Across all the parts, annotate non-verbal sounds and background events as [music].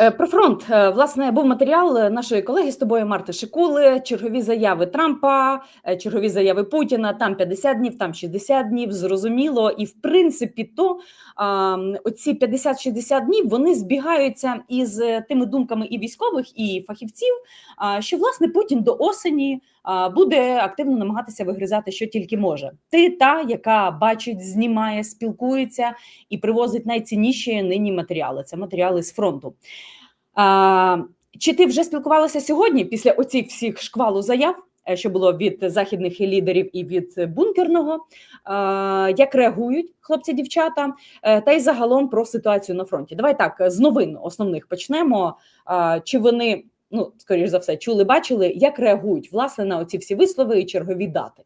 Е, Про фронт Е, власне був матеріал е, нашої колеги з тобою Марти Шикули. Чергові заяви Трампа, чергові заяви Путіна. Там 50 днів, там 60 днів. Зрозуміло, і в принципі, то оці 50-60 днів вони збігаються із тими думками і військових, і фахівців. а, Що власне Путін до осені буде активно намагатися вигризати, що тільки може. Ти та, яка бачить, знімає, спілкується і привозить найцінніші нині матеріали. Це матеріали з фронту. Чи ти вже спілкувалася сьогодні після оцих всіх шквалу заяв, е, що було від західних лідерів і від бункерного? Як реагують хлопці, дівчата? Е, Та й загалом про ситуацію на фронті? Давай так з новин основних почнемо. Чи вони ну скоріш за все чули, бачили, як реагують власне на оці всі вислови і чергові дати?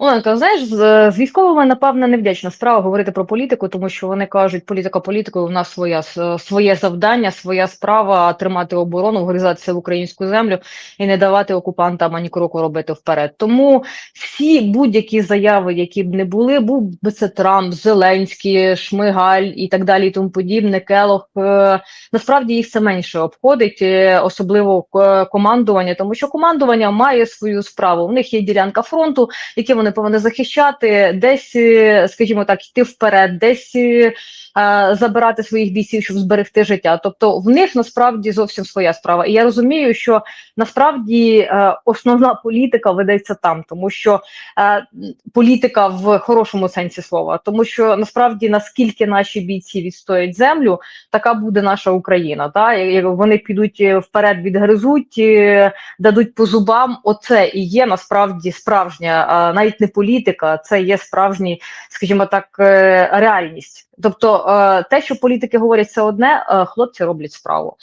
Оленка, знаєш, з, з військовими, напевно, невдячна справа говорити про політику, тому що вони кажуть, політика політикою, у нас своя своє завдання, своя справа тримати оборону, вгризатися в українську землю і не давати окупантам ані кроку робити вперед. Тому всі будь-які заяви, які б не були, був би це Трамп, Зеленський, Шмигаль і так далі, і тому подібне, Келох. е, Насправді їх це менше обходить, е, особливо е, командування, тому що командування має свою справу. У них є ділянка фронту, які вони повинні захищати, десь, е, скажімо так, йти вперед, десь е, забирати своїх бійців, щоб зберегти життя. Тобто в них насправді зовсім своя справа. І я розумію, що насправді е, основна політика ведеться там, тому що е, політика в хорошому сенсі слова, тому що насправді наскільки наші бійці відстоять землю, така буде наша Україна. Та вони підуть е, вперед, відгризуть, е, дадуть по зубам. Оце і є насправді справжня, а навіть не політика, це є справжній, скажімо так, е, реальність. Тобто, е, те, що політики говорять, це одне, е, хлопці роблять справу.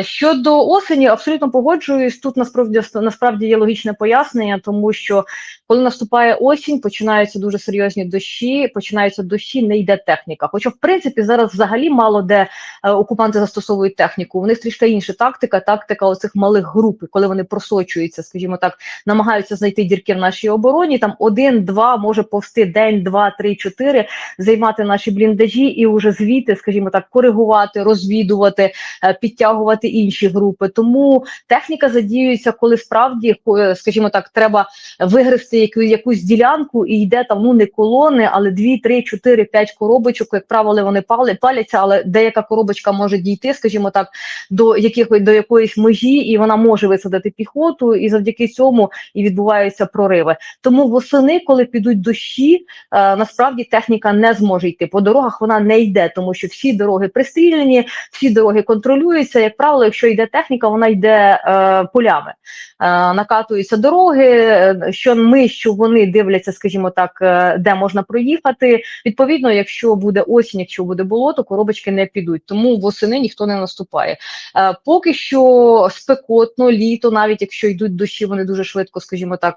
Щодо осені, абсолютно погоджуюсь. Тут насправді насправді є логічне пояснення, тому що коли наступає осінь, починаються дуже серйозні дощі, починаються дощі, не йде техніка. Хоча, в принципі, зараз взагалі мало де окупанти застосовують техніку. У них трішки інша тактика, тактика оцих малих груп, коли вони просочуються, скажімо так, намагаються знайти дірки в нашій обороні. Там один, два, може повсти день, два, три, чотири, займати наші бліндажі і уже звідти, скажімо так, коригувати, розвідувати, е, підтягувати інші групи. Тому техніка задіюється, коли справді, скажімо так, треба вигризти яку, якусь ділянку і йде там ну не колони, але дві, три, чотири, п'ять коробочок. Як правило, вони пали, паляться, але деяка коробочка може дійти, скажімо так, до яких до якоїсь межі, і вона може висадити піхоту, і завдяки цьому і відбуваються прориви. Тому восени, коли підуть дощі, е, насправді техніка не зможе йти. По дорогах вона не йде, тому що всі дороги пристріляні, всі дороги контролюються. Як правило, якщо йде техніка, вона йде е, полями. Е, накатуються дороги. е, Що ми, що вони дивляться, скажімо так, е, де можна проїхати. Відповідно, якщо буде осінь, якщо буде болото, коробочки не підуть. Тому восени ніхто не наступає. Е, Поки що спекотно, літо, навіть якщо йдуть дощі, вони дуже швидко, скажімо так,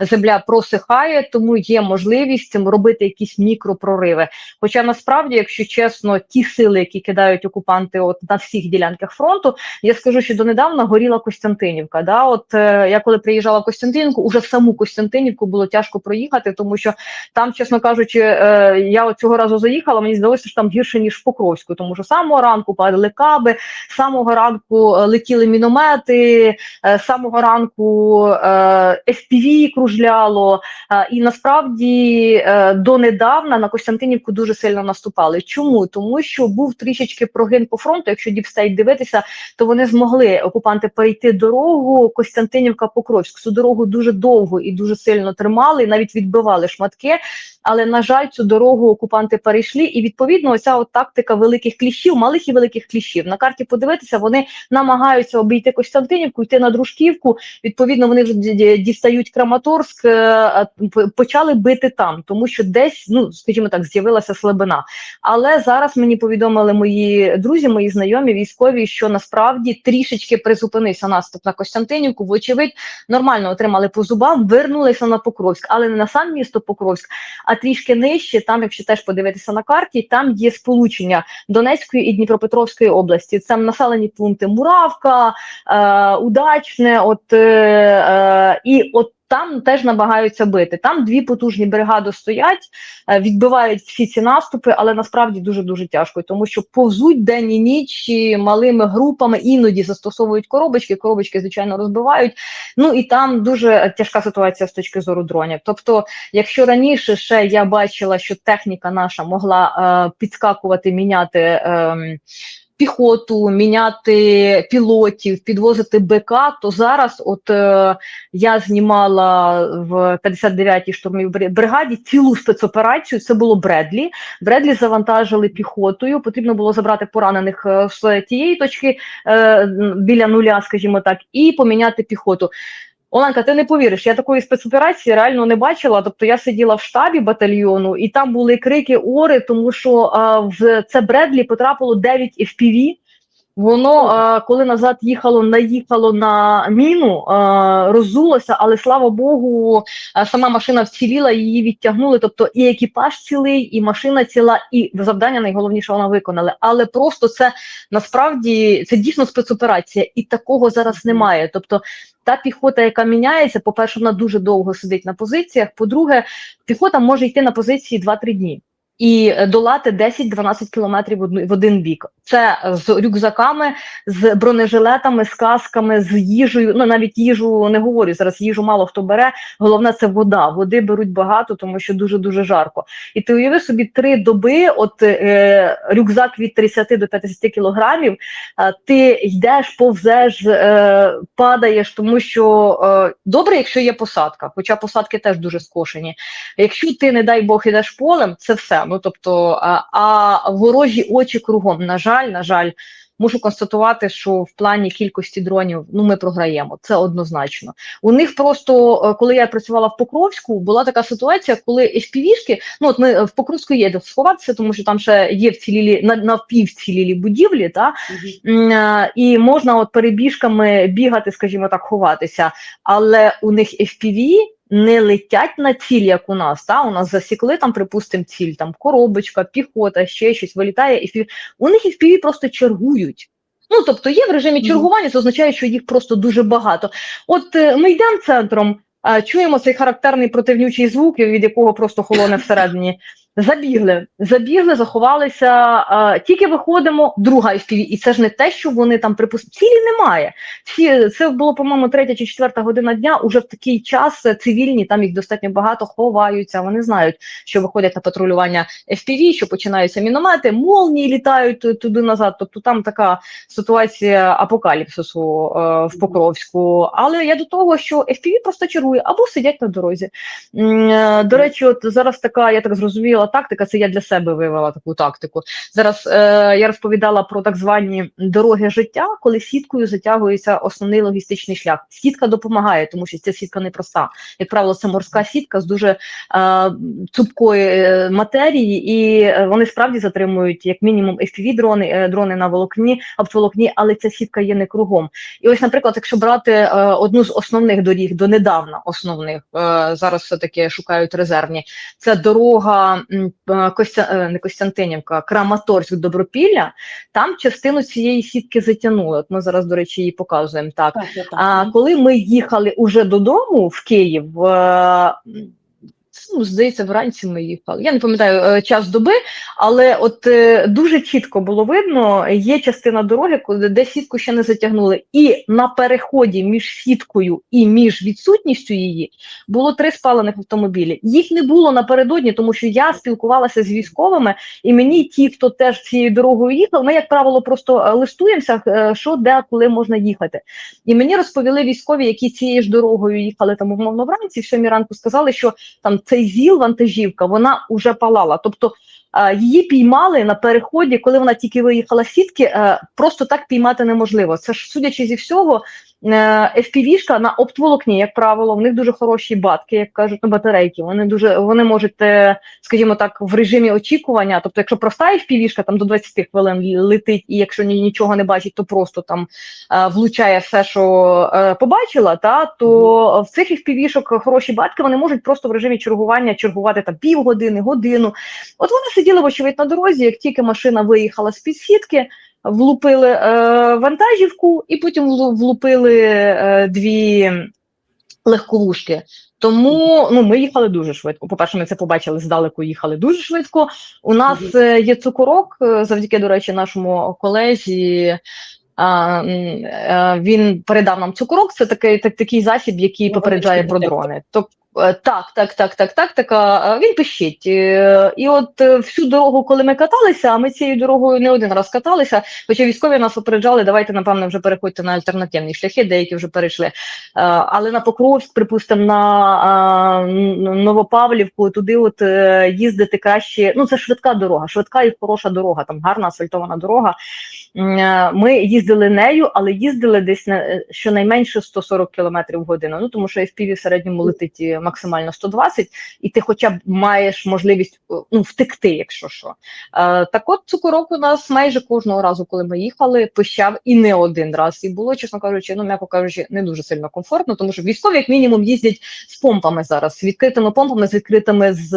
земля просихає, тому є можливість робити якісь мікропрориви. Хоча насправді, якщо чесно, ті сили, які кидають окупанти, от на всіх ділянках фронту, я скажу, що донедавна горіла Костянтинівка. Да, от е, я коли приїжджала в Костянтинівку, уже саму Костянтинівку було тяжко проїхати, тому що там, чесно кажучи, е, я цього разу заїхала. Мені здалося, що там гірше ніж в Покровську, тому що самого ранку падали каби, самого ранку е, летіли міномети, е, самого ранку е, FPV кружляло. Е, і насправді е, донедавна на Костянтинівку дуже сильно наступали. Чому? Тому що був трішечки прогин по фронту. Якщо діпстейт дивитися, то вони змогли окупанти перейти дорогу Костянтинівка Покровськ. Цю дорогу дуже довго і дуже сильно тримали, навіть відбивали шматки. Але на жаль, цю дорогу окупанти перейшли, і відповідно оця от тактика великих кліщів, малих і великих кліщів. На карті подивитися, вони намагаються обійти Костянтинівку, йти на Дружківку. Відповідно, вони вже ді- ді- дістають Краматорськ, е, почали бити там, тому що десь, ну скажімо так, з'явилася слабина. Але зараз мені повідомили мої друзі, мої знайомі військові, що насправді трішечки призупинився наступ на Костянтинівку. Вочевидь, нормально отримали по зубам, вернулися на Покровськ, але не на сам місто Покровськ, а трішки нижче. Там, якщо теж подивитися на карті, там є сполучення Донецької і Дніпропетровської області. Це населені пункти Муравка, е, Удачне. От е, е, і от там теж намагаються бити. Там дві потужні бригади стоять, е, відбивають всі ці наступи, але насправді дуже дуже тяжко, тому що повзуть день і ніч і малими групами, іноді застосовують коробочки. Коробочки, звичайно, розбивають. Ну і там дуже тяжка ситуація з точки зору дронів. Тобто, якщо раніше ще я бачила, що техніка наша могла е, підскакувати, міняти. Е, Піхоту, міняти пілотів, підвозити БК, то зараз, от е, я знімала в 59-й штурмовій бри- бригаді цілу спецоперацію. Це було Бредлі. Бредлі завантажили піхотою. Потрібно було забрати поранених е, з тієї точки е, біля нуля, скажімо так, і поміняти піхоту. Оленка, ти не повіриш, я такої спецоперації реально не бачила. Тобто я сиділа в штабі батальйону, і там були крики ори, тому що а, в це Бредлі потрапило 9 FPV. Воно, а, коли назад їхало, наїхало на міну, а, роззулося, але слава Богу, а, сама машина вціліла, її відтягнули. Тобто і екіпаж цілий, і машина ціла, і завдання найголовніше вона виконали. Але просто це насправді це дійсно спецоперація, і такого зараз немає. Тобто та піхота, яка міняється, по-перше, вона дуже довго сидить на позиціях. По-друге, піхота може йти на позиції 2-3 дні і е, долати 10-12 кілометрів в один бік. Це е, з рюкзаками, з бронежилетами, з касками, з їжею. Ну навіть їжу не говорю. Зараз їжу мало хто бере. Головне це вода. Води беруть багато, тому що дуже дуже жарко. І ти уяви собі три доби, от е, рюкзак від 30 до 50 кілограмів. а ти йдеш, повзеш, е, падаєш, тому що е, добре, якщо є посадка, хоча посадки теж дуже скошені. Якщо ти, не дай Бог, ідеш полем, це все. Ну тобто, а, а ворожі очі кругом. На жаль, на жаль, мушу констатувати, що в плані кількості дронів ну ми програємо. Це однозначно. У них просто, е, коли я працювала в Покровську, була така ситуація, коли FPV-шки, ну от ми в Покровську є де сховатися, тому що там ще є вцілілі на навпівцілілі будівлі, та М, е, і можна от перебіжками бігати, скажімо так, ховатися. Але у них FPV не летять на ціль, як у нас. Та? У нас засікли там, припустимо, ціль, там коробочка, піхота, ще щось вилітає. FPV. У них FPV просто чергують. Ну, тобто є в режимі чергування, це означає, що їх просто дуже багато. От е, ми йдемо центром, чуємо цей характерний противнючий звук, від якого просто холоне всередині. Забігли, забігли, заховалися. е, тільки виходимо, друга FPV. І це ж не те, що вони там припустили. Цілі немає. Всі це було, по-моєму, третя чи четверта година дня. Уже в такий час цивільні, там їх достатньо багато ховаються. Вони знають, що виходять на патрулювання FPV, що починаються міномети, молнії літають туди назад. Тобто там така ситуація апокаліпсису е, в Покровську. Але я до того, що FPV просто чергує або сидять на дорозі. Е, До речі, от зараз така, я так зрозуміла, тактика. Це я для себе вивела таку тактику. Зараз е, я розповідала про так звані дороги життя, коли сіткою затягується основний логістичний шлях. Сітка допомагає, тому що ця сітка непроста. Як правило, це морська сітка з дуже е, цупкої е, матерії, і е, вони справді затримують як мінімум fpv дрони, е, дрони на волокні, оптоволокні, але ця сітка є не кругом. І ось, наприклад, якщо брати е, одну з основних доріг, донедавна основних, е, зараз все таки шукають резервні. Це дорога Костя, е, не Костянтинівка, Краматорськ Добропілля. Там частину цієї сітки затягнули. От ми зараз, до речі, її показуємо так. Так, так. А коли ми їхали уже додому в Київ, е, ну, здається, вранці ми їхали. Я не пам'ятаю е, час доби, але от е, дуже чітко було видно, є частина дороги, куди- де сітку ще не затягнули. І на переході між сіткою і між відсутністю її було три спалених автомобілі. Їх не було напередодні, тому що я спілкувалася з військовими, і мені ті, хто теж цією дорогою їхав, ми, як правило, просто е, листуємося, що де, коли можна їхати. І мені розповіли військові, які цією ж дорогою їхали там умовно вранці, в сьомій ранку сказали, що там цей ЗІЛ, вантажівка, вона вже палала. Тобто е, її піймали на переході, коли вона тільки виїхала сітки, е, просто так піймати неможливо. Це ж судячи зі всього. Е, FPV-шка на оптоволокні, як правило, в них дуже хороші батки, як кажуть, ну, батарейки. Вони дуже вони можуть, е, скажімо так, в режимі очікування. Тобто, якщо проста FPV-шка там до 20 хвилин летить, і якщо нічого не бачить, то просто там е, влучає все, що побачила, та то в цих FPV-шок хороші батьки вони можуть просто в режимі чергування чергувати там півгодини, годину. От вони сиділи, вочевидь, на дорозі, як тільки машина виїхала з під сітки, влупили е, вантажівку і потім влупили е, дві. легковушки. Тому ну, ми їхали дуже швидко. По-перше, ми це побачили здалеку, їхали дуже швидко. У нас е, є цукорок, е, завдяки, до речі, нашому колезі. А, е, він передав нам цукорок. Це такий, так, такий засіб, який попереджає про дрони. То, е, так, так, так, так, так, така. е, Він пищить. Е, І от е, всю дорогу, коли ми каталися, а ми цією дорогою не один раз каталися, хоча військові нас попереджали, давайте, напевно, вже переходьте на альтернативні шляхи, деякі вже перейшли. Але на Покровськ, припустимо, на Новопавлівку, туди от їздити краще. Ну, це швидка дорога, швидка і хороша дорога, там гарна асфальтована дорога. Е, Ми їздили нею, але їздили десь на е, щонайменше 140 км в годину. Ну тому що FPV в середньому летить е, максимально 120, і ти хоча б маєш можливість ну, втекти, якщо що. Так от цукорок у нас майже кожного разу, коли ми їхали, пищав і не один раз. І було, чесно кажучи, ну м'яко кажучи, не дуже сильно комфортно, тому що військові, як мінімум, їздять з помпами зараз, з відкритими помпами, з відкритими з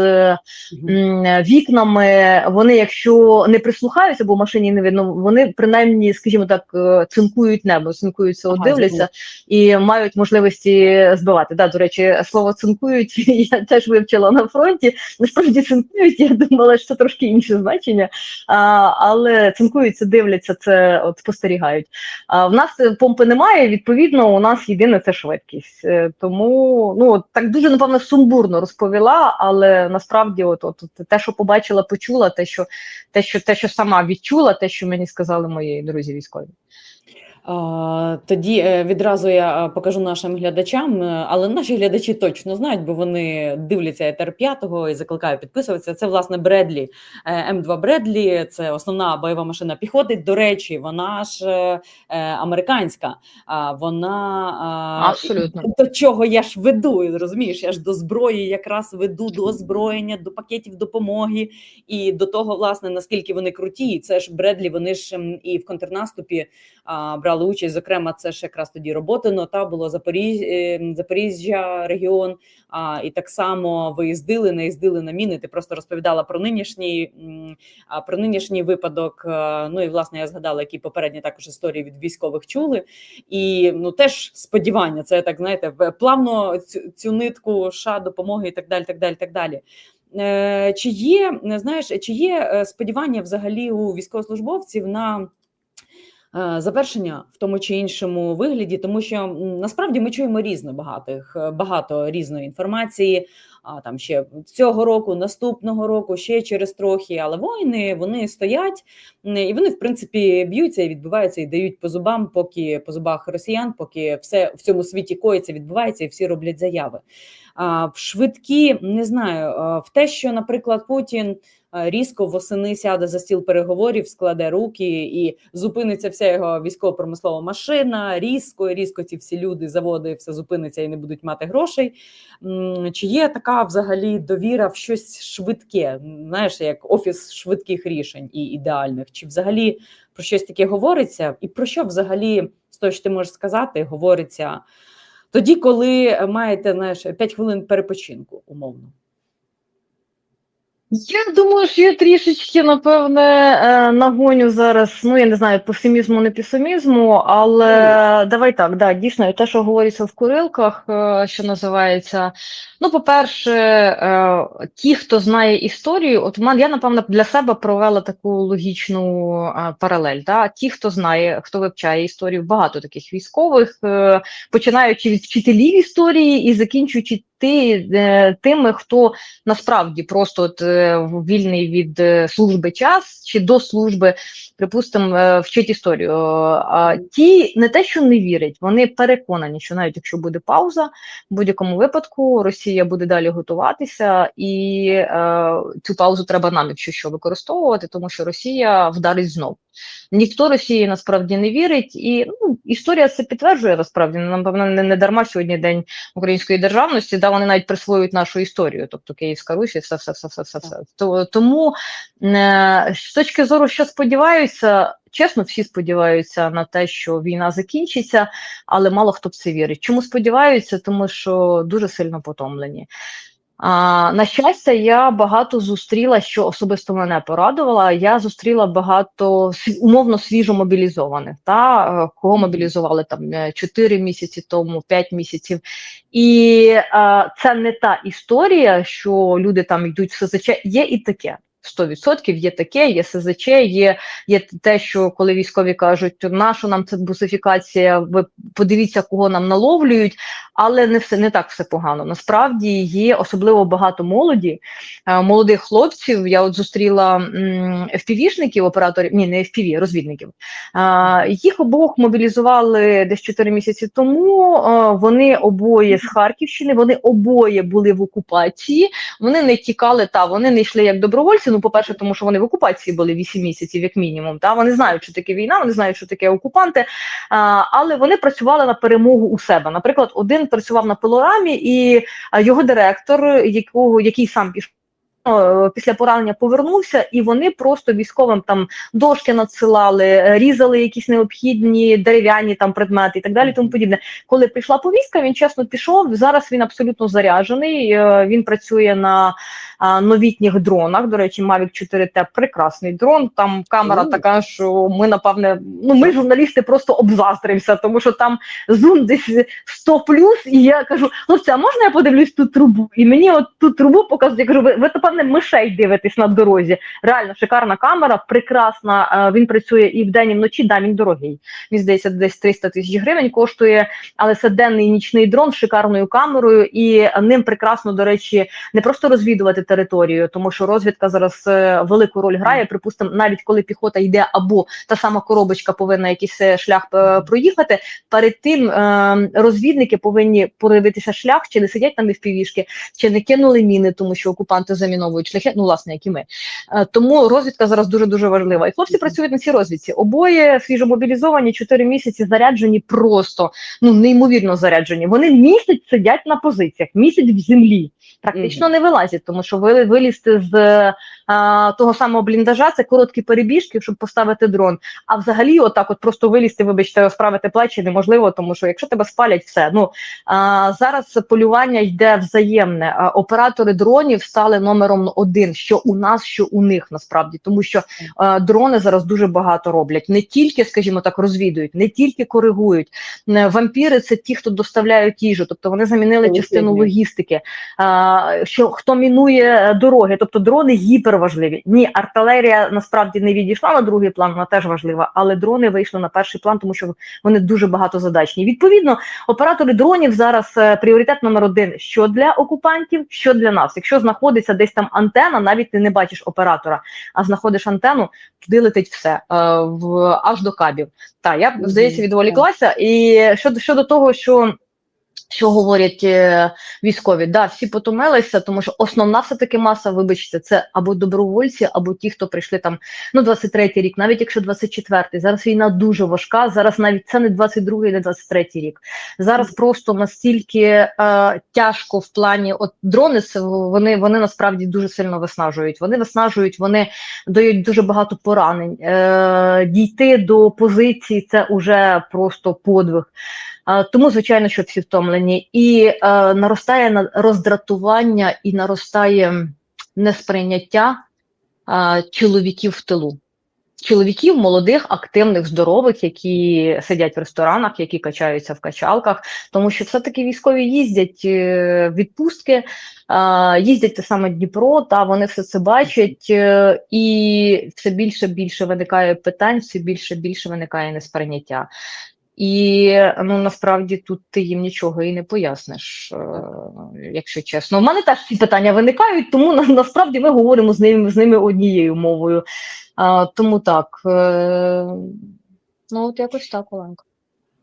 м, вікнами. Вони, якщо не прислухаються, бо в машині не видно, вони принаймні, скажімо так, е, цинкують небо, цинкуються, Ага, дивляться і мають можливості збивати. Да, до речі, слово цинкують [laughs] я теж вивчила на фронті. Насправді цинкують, я думала, що це трошки інше значення. А, але цинкуються, дивляться, це от спостерігають. А в нас помпи немає. Відповідно, у нас єдине це швидкість. Е, Тому ну так дуже напевно сумбурно розповіла, але насправді, от, от, от те, що побачила, почула, те, що те, що те, що сама відчула, те, що мені сказали мої друзі військові. Тоді е, відразу я покажу нашим глядачам, е, але наші глядачі точно знають, бо вони дивляться етер 5 і закликаю підписуватися. Це власне Бредлі е, М2 Бредлі. Це основна бойова машина піхоти. До речі, вона ж американська. Вона Абсолютно. до чого я ж веду, розумієш? Я ж до зброї якраз веду до озброєння, до пакетів допомоги і до того, власне, наскільки вони круті. Це ж Бредлі, вони ж і в контрнаступі а, брали участь. Зокрема, це ж якраз тоді Роботино, та було Запоріж... е, Запоріжжя регіон. А, і так само виїздили, не їздили на міни. Ти просто розповідала про нинішній про нинішній випадок. Ну і власне я згадала, які попередні також історії від військових чули. І ну теж сподівання. Це так знаєте, плавно цю, цю нитку ша допомоги і так далі. Так далі, так далі. Е, Чи є знаєш, чи є е, сподівання взагалі у військовослужбовців на завершення в тому чи іншому вигляді, тому що насправді ми чуємо різно багатих багато різної інформації. А там ще цього року, наступного року, ще через трохи. Але воїни вони стоять і вони, в принципі, б'ються і відбуваються, і дають по зубам, поки по зубах росіян, поки все в цьому світі коїться, відбувається, і всі роблять заяви. А в швидкі не знаю, в те, що, наприклад, Путін різко восени сяде за стіл переговорів, складе руки і зупиниться вся його військово-промислова машина. Різко, різко ці всі люди, заводи, все зупиниться і не будуть мати грошей. Чи є така взагалі довіра в щось швидке? Знаєш, як офіс швидких рішень і ідеальних? Чи взагалі про щось таке говориться? І про що взагалі з того, що ти можеш сказати, говориться тоді, коли маєте знаєш, 5 хвилин перепочинку, умовно? Я думаю, що я трішечки, напевне, е, нагоню зараз, ну я не знаю, песимізму, не песимізму, але давай так, да, дійсно, те, що говориться в курилках, е, що називається. Ну, по-перше, е, ті, хто знає історію, от мене, я, напевно, для себе провела таку логічну паралель. Да? Ті, хто знає, хто вивчає історію, багато таких військових, починаючи від вчителів історії і закінчуючи ти, е, тими, хто насправді просто от, е, вільний від е, служби час чи до служби, припустимо, вчить історію. А ті не те, що не вірять, вони переконані, що навіть якщо буде пауза, в будь-якому випадку Росія буде далі готуватися, і е, цю паузу треба нам, якщо що, використовувати, тому що Росія вдарить знову. Ніхто Росії насправді не вірить, і ну, історія це підтверджує насправді. Напевно, не, не дарма сьогодні день української державності, да вони навіть присвоюють нашу історію, тобто Київська Русь, і все, все, все, все, все, все. Тому е, з точки зору, що сподіваюся, чесно, всі сподіваються на те, що війна закінчиться, але мало хто в це вірить. Чому сподіваються? Тому що дуже сильно потомлені. А, на щастя, я багато зустріла, що особисто мене порадувала. Я зустріла багато умовно свіжо мобілізованих, та е, кого мобілізували там 4 місяці тому, 5 місяців. І а, це не та історія, що люди там йдуть в СЗЧ. Є і таке. 100% є таке, є СЗЧ, є, є те, що коли військові кажуть, нащо нам це бусифікація, ви подивіться, кого нам наловлюють, але не все не так все погано. Насправді є особливо багато молоді, е, молодих хлопців. Я от зустріла м, FPV-шників, операторів, ні, не FPV, розвідників. Е, їх обох мобілізували десь 4 місяці тому. Е, вони обоє з Харківщини, вони обоє були в окупації. Вони не тікали, та вони не йшли як добровольці. Ну, по-перше, тому що вони в окупації були 8 місяців, як мінімум. Та вони знають, що таке війна, вони знають, що таке окупанти. А, але вони працювали на перемогу у себе. Наприклад, один працював на пилорамі, і його директор, якого який сам пішов. Е, Після поранення повернувся, і вони просто військовим там дошки надсилали, е, різали якісь необхідні дерев'яні там предмети і так далі. Тому подібне. Коли прийшла повістка, він чесно пішов. Зараз він абсолютно заряджений. е, Він працює на новітніх дронах. До речі, Mavic 4T прекрасний дрон. Там камера О. така, що ми напевне, ну ми журналісти просто обзастримося, тому що там зум десь 100 плюс, і я кажу: хлопці, а можна я подивлюсь ту трубу? І мені от ту трубу показують. Я кажу, ви, ви напевне мишей дивитесь на дорозі. Реально шикарна камера, прекрасна. е, Він працює і вдень, і вночі. Да, він дорогий. Він здається, десь 300 тисяч гривень коштує, але це денний і нічний дрон з шикарною камерою, і ним прекрасно, до речі, не просто розвідувати територію, тому що розвідка зараз е, велику роль грає. Припустимо, навіть коли піхота йде, або та сама коробочка повинна якийсь е, шлях проїхати. Перед тим розвідники повинні подивитися шлях, чи не сидять там впівішки, чи не кинули міни, тому що окупанти заміновують шляхи. Ну, власне, як і ми. Е, тому розвідка зараз дуже дуже важлива. І хлопці працюють на цій розвідці. Обоє свіжомобілізовані, 4 місяці заряджені просто ну неймовірно заряджені. Вони місяць сидять на позиціях, місяць в землі. Практично не вилазять, тому що ви вилізти з е, а, того самого бліндажа це короткі перебіжки, щоб поставити дрон. А взагалі, отак, от просто вилізти, вибачте, розправити плечі неможливо, тому що якщо тебе спалять, все. Ну а, зараз полювання йде взаємне. А, оператори дронів стали номером один, що у нас, що у них насправді, тому що а, дрони зараз дуже багато роблять. Не тільки, скажімо так, розвідують, не тільки коригують. Вампіри це ті, хто доставляють їжу, тобто вони замінили Величезні. частину логістики. А, що хто мінує е, дороги, тобто дрони гіперважливі. Ні, артилерія насправді не відійшла на другий план, вона теж важлива, але дрони вийшли на перший план, тому що вони дуже багатозадачні. Відповідно, оператори дронів зараз е, пріоритет номер один: що для окупантів, що для нас. Якщо знаходиться десь там антена, навіть ти не бачиш оператора, а знаходиш антенну, туди летить все е, в аж до кабів. Та я здається відволіклася. І щодо щодо того, що. Що говорять е, військові? Да, всі потомилися, тому що основна все таки маса, вибачте, це або добровольці, або ті, хто прийшли там ну 23-й рік, навіть якщо 24-й. Зараз війна дуже важка. Зараз навіть це не 22-й, не 23-й рік. Зараз просто настільки е, тяжко в плані, от дрони вони, вони насправді дуже сильно виснажують. Вони виснажують, вони дають дуже багато поранень. Е, дійти до позиції це уже просто подвиг. Тому, звичайно, що всі втомлені, і е, наростає на- роздратування і наростає несприйняття чоловіків в тилу. Чоловіків молодих, активних, здорових, які сидять в ресторанах, які качаються в качалках, тому що все-таки військові їздять е, в відпустки, їздять те саме Дніпро, та вони все це бачать, е, і все більше більше виникає питань, все більше більше виникає несприйняття. І ну насправді тут ти їм нічого і не поясниш, е, якщо чесно. У мене теж ці питання виникають, тому на, насправді ми говоримо з ними з ними однією мовою. Тому так. Е, ну, от якось так, Оленка.